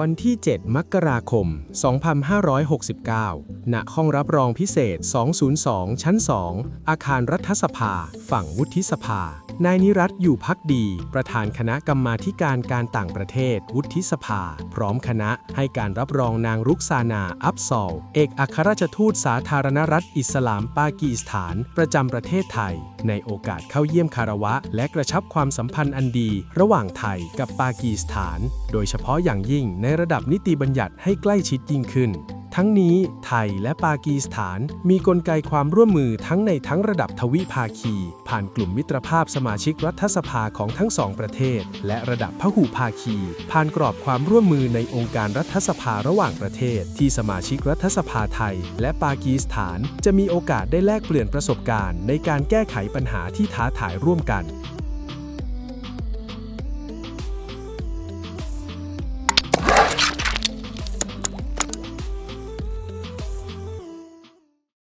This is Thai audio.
วันที่ 7 มกราคม 2569 ณ ห้องรับรองพิเศษ 202 ชั้น 2 อาคารรัฐสภา ฝั่งวุฒิสภา นายนิรัตอยู่พักดี ประธานคณะกรรมาการการต่างประเทศ วุฒิสภา พร้อมคณะให้การรับรองนางรุกซานา อับซอล เอกอัครราชทูตสาธารณรัฐอิสลามปากีสถาน ประจำประเทศไทย ในโอกาสเข้าเยี่ยมคารวะ และกระชับความสัมพันธ์อันดี ระหว่างไทยกับปากีสถาน โดยเฉพาะอย่างยิ่งในระดับนิติบัญญัติให้ใกล้ชิดยิ่งขึ้น ทั้งนี้ไทยและปากีสถานมีกลไกความร่วมมือทั้งในทั้งระดับทวิภาคี ผ่านกลุ่มมิตรภาพสมาชิกรัฐสภาของทั้งสองประเทศ และระดับพหุภาคี ผ่านกรอบความร่วมมือในองค์การรัฐสภาระหว่างประเทศ ที่สมาชิกรัฐสภาไทย และปากีสถาน จะมีโอกาสได้แลกเปลี่ยนประสบการณ์ ในการแก้ไขปัญหาที่ท้าทายร่วมกัน